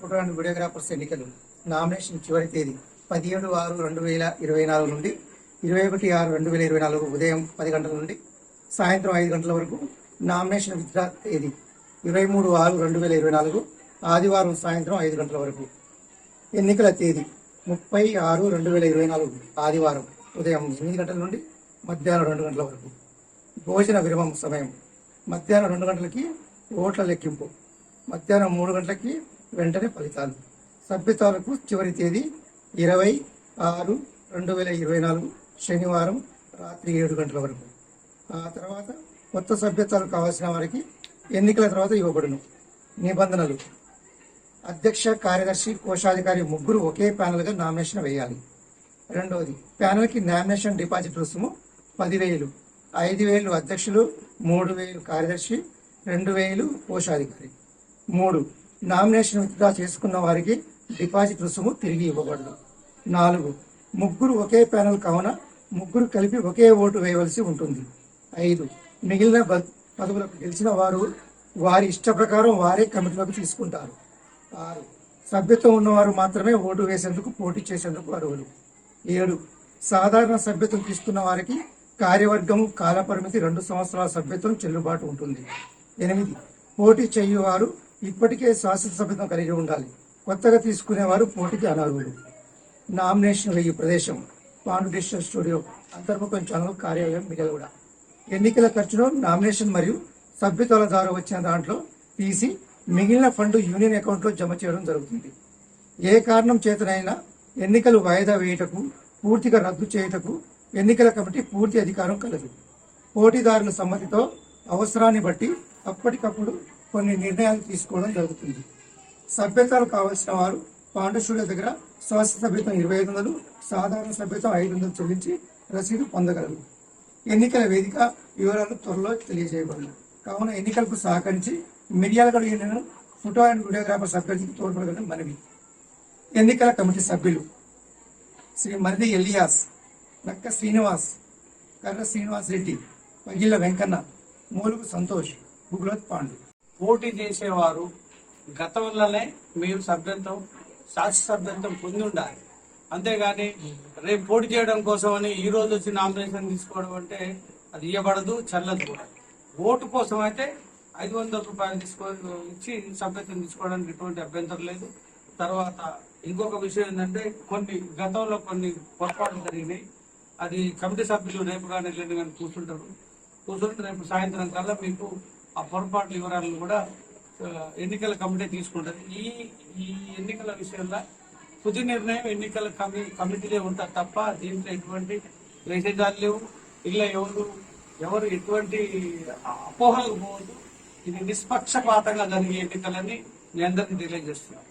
Photo and videographers ఎన్నికలు nomination చివరి తేదీ పదిహేడు ఆరు రెండు వేల ఇరవై నాలుగు నుండి ఇరవై ఒకటి ఆరు రెండు వేల ఇరవై నాలుగు ఉదయం పది గంటల నుండి సాయంత్రం ఐదు గంటల వరకు నామినేషన్ విత్డ్రా తేదీ ఇరవై మూడు ఆరు రెండు వేల ఇరవై నాలుగు ఆదివారం సాయంత్రం ఐదు గంటల వరకు. ఎన్నికల తేదీ ముప్పై ఆరు రెండు వేల ఇరవై నాలుగు ఆదివారం ఉదయం ఎనిమిది గంటల నుండి మధ్యాహ్నం రెండు గంటల వరకు. భోజన విరమం సమయం మధ్యాహ్నం రెండు గంటలకి ఓట్ల లెక్కింపు. మధ్యాహ్నం మూడు గంటలకి వెంటనే ఫలితాలు. సభ్యతాలకు చివరి తేదీ ఇరవై ఆరు రెండు వేల ఇరవై నాలుగు శనివారం రాత్రి ఏడు గంటల వరకు. ఆ తర్వాత కొత్త సభ్యతాలు కావాల్సిన వారికి ఎన్నికల తర్వాత ఇవ్వబడును. నిబంధనలు. అధ్యక్ష కార్యదర్శి కోశాధికారి ముగ్గురు ఒకే ప్యానెల్గా నామినేషన్ వేయాలి. రెండవది ప్యానెల్కి నామినేషన్ డిపాజిట్ రుసుము పదివేలు. ఐదు వేలు అధ్యక్షులు మూడు వేలు కార్యదర్శి రెండు వేలు కోశాధికారి. మూడు నామినేషన్ విత్డ్రా చేసుకున్న వారికి డిపాజిట్ రుసుము తిరిగి ఇవ్వబడదు. నాలుగు ముగ్గురు ఒకే ప్యానల్ కావున ముగ్గురు కలిపి ఒకే ఓటు వేయవలసి ఉంటుంది. ఐదు మిగిలిన పదవులకు గెలిచిన వారు వారి ఇష్ట ప్రకారం వారే కమిటీలోకి తీసుకుంటారు. ఆరు సభ్యత్వం ఉన్నవారు మాత్రమే ఓటు వేసేందుకు పోటీ చేసేందుకు అర్హులు. ఏడు సాధారణ సభ్యత్వం తీసుకున్న వారికి కార్యవర్గం కాలపరిమితి రెండు సంవత్సరాల సభ్యత్వం చెల్లుబాటు ఉంటుంది. ఎనిమిది పోటీ చేయువారు ఇప్పటికే శాశ్వత సభ్యత్వం కలిగి ఉండాలి. కొత్తగా తీసుకునేవారు పోటీకి అనర్హులు నామినేషన్ వెయ్యి ప్రదేశం. Pandu digital studio Antarmukham channel కార్యాలయం మిగలగూడ ఎన్నికల ఖర్చును నామినేషన్ మరియు సభ్యత్వాల ద్వారా వచ్చిన దాంట్లో తీసి మిగిలిన ఫండ్ యూనియన్ అకౌంట్లో జమ చేయడం జరుగుతుంది. ఏ కారణం చేతనైనా ఎన్నికలు వాయిదా వేయుటకు పూర్తిగా రద్దు చేయుటకు ఎన్నికల కమిటీ పూర్తి అధికారం కలదు. పోటీదారుల సమ్మతితో అవసరాన్ని బట్టి అప్పటికప్పుడు కొన్ని నిర్ణయాలు తీసుకోవడం జరుగుతుంది. సభ్యతలు కావలసిన వారు పాండు స్టూడియో దగ్గర స్వాస్థ్య సభ్యత్వం ఇరవై ఐదు వందలు సాధారణ సభ్యత్వం ఐదు వందలు చెల్లించి రసీదు పొందగలరు. ఎన్నికల వేదిక వివరాలు త్వరలో తెలియజేయబడను. కావున ఎన్నికలకు సహకరించి Miryalaguda union photo and videographer అభ్యర్థికి తోడ్పడగలని మనవి. ఎన్నికల కమిటీ సభ్యులు శ్రీ మరిది ఎలియాస్ నక్క శ్రీనివాస్ కర్ర శ్రీనివాస్ రెడ్డి పగిళ్ళ వెంకన్న మూలుగు సంతోష్ గుగ్లోత్ పాండు. పోటీ చేసేవారు గతంలోనే మీరు సభ్యత్వం శాస్త్ర సభ్యత్వం పొంది ఉండాలి. అంతేగాని రేపు పోటీ చేయడం కోసం అని ఈ రోజు వచ్చి నామినేషన్ తీసుకోవడం అంటే అది ఇవ్వబడదు చల్లదు కూడా. ఓటు కోసం అయితే ఐదు వందల రూపాయలు తీసుకో ఇచ్చి సభ్యత్వం తీసుకోవడానికి ఎటువంటి అభ్యంతరం లేదు. తర్వాత ఇంకొక విషయం ఏంటంటే కొన్ని గతంలో కొన్ని పొరపాట్లు జరిగినాయి. అది కమిటీ సభ్యులు రేపు కానీ ఎల్లుండి కానీ కూర్చుంటారు. కూర్చుంటే రేపు సాయంత్రం కల్లా మీకు ఆ పొరపాట్ల వివరాలను కూడా ఎన్నికల కమిటీ తీసుకుంటుంది. ఈ ఈ ఎన్నికల విషయంలో తుది నిర్ణయం ఎన్నికల కమి కమిటీలే ఉంటారు తప్ప దీంట్లో ఎటువంటి వేసేదాలు లేవు. ఇలా ఎవరు ఎవరు ఎటువంటి అపోహలకు పోవద్దు. ఇది నిష్పక్షపాతంగా జరిగే ఎన్నికలని మీ అందరికీ తెలియజేస్తున్నాను